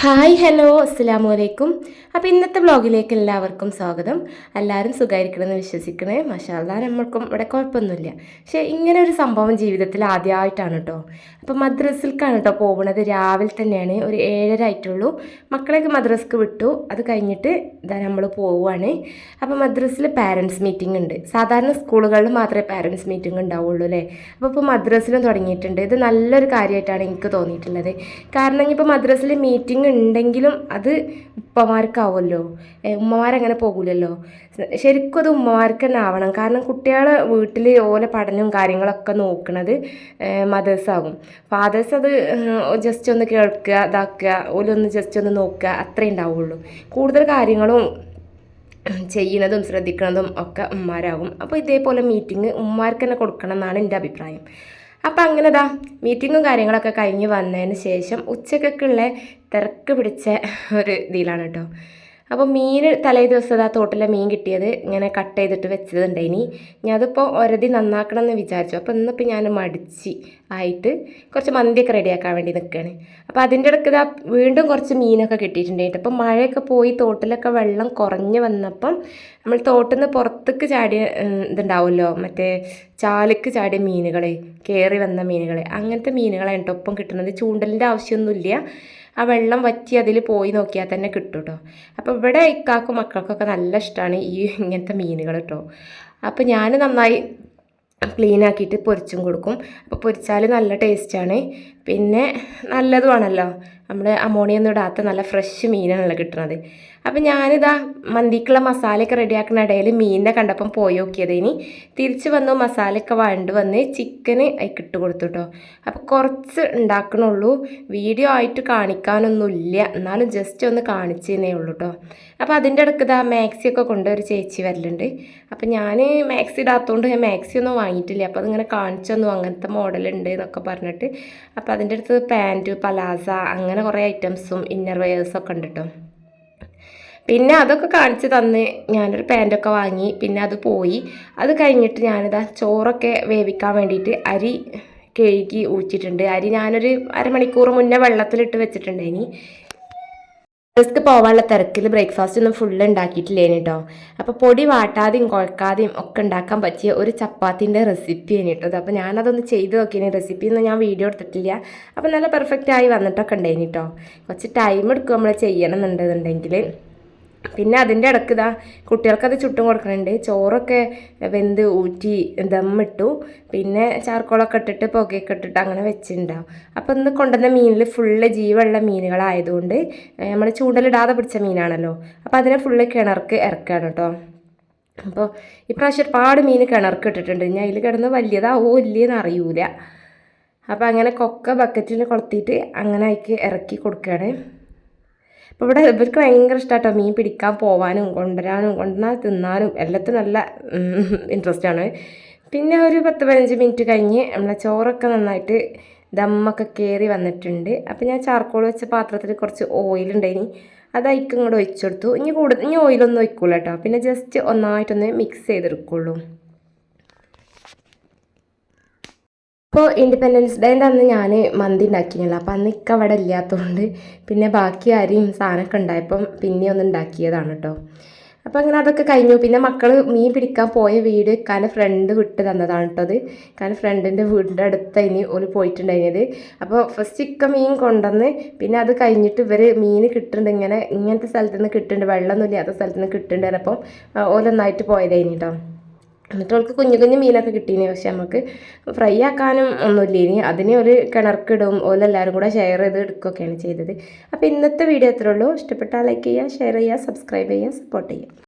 Hi hello അസ്സാമു അലൈക്കും അപ്പോൾ ഇന്നത്തെ വ്ളോഗിലേക്ക് എല്ലാവർക്കും സ്വാഗതം. എല്ലാവരും സുഖമായിരിക്കണമെന്ന് വിശ്വസിക്കണേ. മഷാല്ല നമ്മൾക്കും ഇവിടെ കുഴപ്പമൊന്നുമില്ല. പക്ഷേ ഇങ്ങനെ ഒരു സംഭവം ജീവിതത്തിൽ ആദ്യമായിട്ടാണ് കേട്ടോ അപ്പോൾ മദ്രസിൽക്കാണ് കേട്ടോ പോകുന്നത് രാവിലെ തന്നെയാണ്. ഒരു ഏഴര ആയിട്ടുള്ളൂ. മക്കളെയൊക്കെ മദ്രസ്ക്ക് വിട്ടു. അത് കഴിഞ്ഞിട്ട് ഇതാ നമ്മൾ പോവുകയാണ് അപ്പോൾ മദ്രസിൽ പാരൻസ് മീറ്റിംഗ് ഉണ്ട്. സാധാരണ സ്കൂളുകളിൽ മാത്രമേ പാരൻസ് മീറ്റിംഗ് ഉണ്ടാവുള്ളൂ അല്ലേ? അപ്പോൾ ഇപ്പോൾ മദ്രസിലും തുടങ്ങിയിട്ടുണ്ട്. ഇത് നല്ലൊരു കാര്യമായിട്ടാണ് എനിക്ക് തോന്നിയിട്ടുള്ളത്. കാരണം ഇനിയിപ്പോൾ മദ്രസിൽ മീറ്റിംഗ് ഉണ്ടെങ്കിലും അത് ഉപ്പമാർക്കാവുമല്ലോ. ഉമ്മമാരങ്ങനെ പോകില്ലല്ലോ ശരിക്കും അത് ഉമ്മമാർക്ക് തന്നെ ആവണം കാരണം കുട്ടികളെ വീട്ടിൽ ഓലെ പഠനവും കാര്യങ്ങളൊക്കെ നോക്കുന്നത് മദേഴ്സ് ഫാദേഴ്സ് അത് ജസ്റ്റ് ഒന്ന് കേൾക്കുക ഇതാക്കുക ഓലൊന്ന് ജസ്റ്റ് ഒന്ന് നോക്കുക അത്രേ ഉണ്ടാവുള്ളൂ. കൂടുതൽ കാര്യങ്ങളും ചെയ്യുന്നതും ശ്രദ്ധിക്കുന്നതും ഒക്കെ ഉമ്മാരാകും. അപ്പോൾ ഇതേപോലെ മീറ്റിംഗ് ഉമ്മാർക്ക് തന്നെ കൊടുക്കണം എന്നാണ് എന്റെ അഭിപ്രായം. അപ്പം അങ്ങനെ ദാ മീറ്റിങ്ങും കാര്യങ്ങളൊക്കെ കഴിഞ്ഞ് വന്നതിന് ശേഷം ഉച്ചക്കൊക്കെയുള്ള തിരക്ക് പിടിച്ച ഒരു ഇതിലാണ് കേട്ടോ അപ്പോൾ മീൻ തലേ ദിവസം ആ തോട്ടിലെ മീൻ കിട്ടിയത് ഇങ്ങനെ കട്ട് ചെയ്തിട്ട് വെച്ചതുണ്ടായിനി. ഞാൻ അതിപ്പോൾ ഒരതി നന്നാക്കണം എന്ന് വിചാരിച്ചു. അപ്പോൾ ഇന്നിപ്പോൾ ഞാൻ മടിച്ച് ആയിട്ട് കുറച്ച് മന്തിയൊക്കെ റെഡിയാക്കാൻ വേണ്ടി നിൽക്കുകയാണ് അപ്പോൾ അതിന്റെ ഇടയ്ക്ക് ഇതാ വീണ്ടും കുറച്ച് മീനൊക്കെ കിട്ടിയിട്ടുണ്ടായിട്ട് അപ്പോൾ മഴയൊക്കെ പോയി തോട്ടിലൊക്കെ വെള്ളം കുറഞ്ഞ് വന്നപ്പം നമ്മൾ തോട്ടിൽ നിന്ന് പുറത്തേക്ക് ചാടിയ ഇതുണ്ടാവുമല്ലോ മറ്റേ ചാലക്ക് ചാടിയ മീനുകളെ കയറി വന്ന മീനുകളെ അങ്ങനത്തെ മീനുകളാണ് ഒപ്പം കിട്ടുന്നത്. ചൂണ്ടലിന്റെ ആവശ്യമൊന്നുമില്ല. ആ വെള്ളം വറ്റി അതിൽ പോയി നോക്കിയാൽ തന്നെ കിട്ടും കേട്ടോ അപ്പോൾ ഇവിടെ ഇക്കാക്കും മക്കൾക്കൊക്കെ നല്ല ഇഷ്ടമാണ് ഈ ഇങ്ങനത്തെ മീനുകൾ കേട്ടോ അപ്പോൾ ഞാൻ നന്നായി ക്ലീൻ ആക്കിയിട്ട് പൊരിച്ചും കൊടുക്കും. അപ്പോൾ പൊരിച്ചാൽ നല്ല ടേസ്റ്റാണ് പിന്നെ നല്ലതുമാണല്ലോ. നമ്മൾ അമോണിയൊന്നും ഇടാത്ത നല്ല ഫ്രഷ് മീനാണല്ലോ കിട്ടുന്നത് അപ്പം ഞാനിതാ മന്തിക്കുള്ള മസാലയൊക്കെ റെഡിയാക്കുന്ന ഇടയിൽ മീനിനെ കണ്ടപ്പം പോയി നോക്കിയത് ഇനി തിരിച്ച് വന്നു മസാലയൊക്കെ വണ്ട് വന്ന് ചിക്കന് അതിക്ക് ഇട്ട് കൊടുത്തു കേട്ടോ അപ്പോൾ കുറച്ച് ഉണ്ടാക്കണുള്ളൂ. വീഡിയോ ആയിട്ട് കാണിക്കാനൊന്നുമില്ല. എന്നാലും ജസ്റ്റ് ഒന്ന് കാണിച്ചേന്നേ ഉള്ളൂ കേട്ടോ അപ്പോൾ അതിന്റെ ഇടയ്ക്ക് ഇതാ മാക്സിയൊക്കെ കൊണ്ട് ഒരു ചേച്ചി വരലുണ്ട്. അപ്പം ഞാൻ മാക്സി ഇടാത്തതുകൊണ്ട് ഞാൻ മാക്സി ഒന്നും വാങ്ങിയിട്ടില്ല. അപ്പോൾ അതിങ്ങനെ കാണിച്ചൊന്നും അങ്ങനത്തെ മോഡലുണ്ട് എന്നൊക്കെ പറഞ്ഞിട്ട്. അപ്പോൾ അതിന്റെ അടുത്ത് പാന്റ് പലാസ അങ്ങനെ കുറേ ഐറ്റംസും ഇന്നർ വെയേഴ്സൊക്കെ ഉണ്ട് കേട്ടോ പിന്നെ അതൊക്കെ കാണിച്ച് തന്ന് ഞാനൊരു പാന്റൊക്കെ വാങ്ങി പിന്നെ അത് പോയി. അത് കഴിഞ്ഞിട്ട് ഞാനിതാ ചോറൊക്കെ വേവിക്കാൻ വേണ്ടിയിട്ട് അരി കഴുകി ഊച്ചിട്ടുണ്ട് അരി ഞാനൊരു അരമണിക്കൂർ മുന്നേ വെള്ളത്തിലിട്ട് വെച്ചിട്ടുണ്ട് ഇനി പോകാനുള്ള തിരക്കിൽ ബ്രേക്ക്ഫാസ്റ്റ് ഒന്നും ഫുള്ള് ഉണ്ടാക്കിയിട്ടില്ലേന് കേട്ടോ അപ്പോൾ പൊടി വാട്ടാതെയും കുഴക്കാതെയും ഒക്കെ ഉണ്ടാക്കാൻ പറ്റിയ ഒരു ചപ്പാത്തിന്റെ റെസിപ്പി ആണ് കേട്ടോ അപ്പോൾ ഞാനതൊന്ന് ചെയ്ത് നോക്കിയതിന് റെസിപ്പി ഒന്നും ഞാൻ വീഡിയോ എടുത്തിട്ടില്ല. അപ്പോൾ നല്ല പെർഫെക്റ്റ് ആയി വന്നിട്ടൊക്കെ ഉണ്ടായിന് കേട്ടോ കുറച്ച് ടൈം എടുക്കും നമ്മൾ ചെയ്യണം എന്നുണ്ടെന്നുണ്ടെങ്കിൽ പിന്നെ അതിന്റെ ഇടയ്ക്ക് ഇതാ കുട്ടികൾക്കത് ചുട്ടും കൊടുക്കുന്നുണ്ട് ചോറൊക്കെ വെന്ത് ഊറ്റി ദമ്മിട്ടു പിന്നെ ചാർക്കോളൊക്കെ ഇട്ടിട്ട് പുകയൊക്കെ ഇട്ടിട്ട് അങ്ങനെ വെച്ചിട്ടുണ്ടാവും. അപ്പോൾ ഇന്ന് കൊണ്ടുവന്ന മീനിൽ ഫുള്ള് ജീവുള്ള മീനുകളായതുകൊണ്ട് നമ്മൾ ചൂണ്ടലിടാതെ പിടിച്ച മീനാണല്ലോ. അപ്പോൾ അതിനെ ഫുള്ള് കിണർക്ക് ഇറക്കുകയാണ് കേട്ടോ അപ്പോൾ ഇപ്രാവശ്യം ഒരുപാട് മീൻ കിണർക്ക് ഇട്ടിട്ടുണ്ട്. ഞാൻ അതിൽ കിടന്ന് വലിയതാവോ ഇല്ലയെന്ന് അറിയൂല. അപ്പോൾ അങ്ങനെ കൊക്ക ബക്കറ്റിൽ കൊളുത്തിയിട്ട് അങ്ങനെ അതിക്ക് ഇറക്കി കൊടുക്കുകയാണ്. അപ്പോൾ ഇവിടെ ഇവർക്ക് ഭയങ്കര ഇഷ്ടമാട്ടോ മീൻ പിടിക്കാൻ പോവാനും കൊണ്ടുവരാനും കൊണ്ടുവന്നാൽ തിന്നാനും എല്ലാത്തിനും നല്ല ഇൻട്രസ്റ്റ് ആണ് പിന്നെ ഒരു പത്ത് പതിനഞ്ച് മിനിറ്റ് കഴിഞ്ഞ് നമ്മളെ ചോറൊക്കെ നന്നായിട്ട് ദമ്മൊക്കെ കയറി വന്നിട്ടുണ്ട്. അപ്പോൾ ഞാൻ ചാർക്കോൾ വെച്ച പാത്രത്തിൽ കുറച്ച് ഓയിലുണ്ടായിനി അത് ഇങ്ങോട്ട് ഒഴിച്ചെടുത്തു. ഇനി കൂടുതൽ ഇനി ഓയിലൊന്നും ഒഴിക്കൂല കേട്ടോ പിന്നെ ജസ്റ്റ് ഒന്നായിട്ടൊന്ന് മിക്സ് ചെയ്തെടുക്കുള്ളൂ. ഇപ്പോൾ ഇൻഡിപെൻഡൻസ് ഡേന്റെ അന്ന് ഞാൻ മന്തി ഉണ്ടാക്കിയല്ലോ അപ്പം അന്ന് ഇക്ക അവിടെ ഇല്ലാത്തതുകൊണ്ട് പിന്നെ ബാക്കി ആരെയും സാധനമൊക്കെ ഉണ്ടായപ്പം പിന്നെ ഒന്ന് ഉണ്ടാക്കിയതാണ് കേട്ടോ അപ്പോൾ അങ്ങനെ അതൊക്കെ കഴിഞ്ഞു. പിന്നെ മക്കൾ മീൻ പിടിക്കാൻ പോയ വീട് കാരണം ഫ്രണ്ട് വിട്ട് തന്നതാണ് കേട്ടോ അത്. കാരണം ഫ്രണ്ടിന്റെ വീടിന്റെ അടുത്ത് ഇനി ഒരു പോയിട്ടുണ്ടായിരുന്നത് അപ്പോൾ ഫസ്റ്റ് ഇക്ക മീൻ കൊണ്ടുവന്ന് പിന്നെ അത് കഴിഞ്ഞിട്ട് ഇവർ മീൻ കിട്ടുന്നുണ്ട് ഇങ്ങനെ ഇങ്ങനത്തെ സ്ഥലത്ത് നിന്ന് കിട്ടുന്നുണ്ട് വെള്ളമൊന്നും ഇല്ലാത്ത സ്ഥലത്ത് നിന്ന് കിട്ടുന്നുണ്ട് അപ്പം ഓരോന്നായിട്ട് പോയതായിരുന്നു കേട്ടോ എന്നിട്ട് അവൾക്ക് കുഞ്ഞു കുഞ്ഞു മീനൊക്കെ കിട്ടീനി. പക്ഷെ നമുക്ക് ഫ്രൈ ആക്കാനും ഒന്നുമില്ല. ഇനി അതിനെ ഒരു കിണർക്കിടും. ഓലെല്ലാവരും കൂടെ ഷെയർ ചെയ്ത് എടുക്കുകയൊക്കെയാണ് ചെയ്തത്. അപ്പോൾ ഇന്നത്തെ വീഡിയോ എത്ര ഉള്ളൂ. ഇഷ്ടപ്പെട്ടാൽ ലൈക്ക് ചെയ്യുക ഷെയർ ചെയ്യുക സബ്സ്ക്രൈബ് ചെയ്യുക സപ്പോർട്ട് ചെയ്യുക.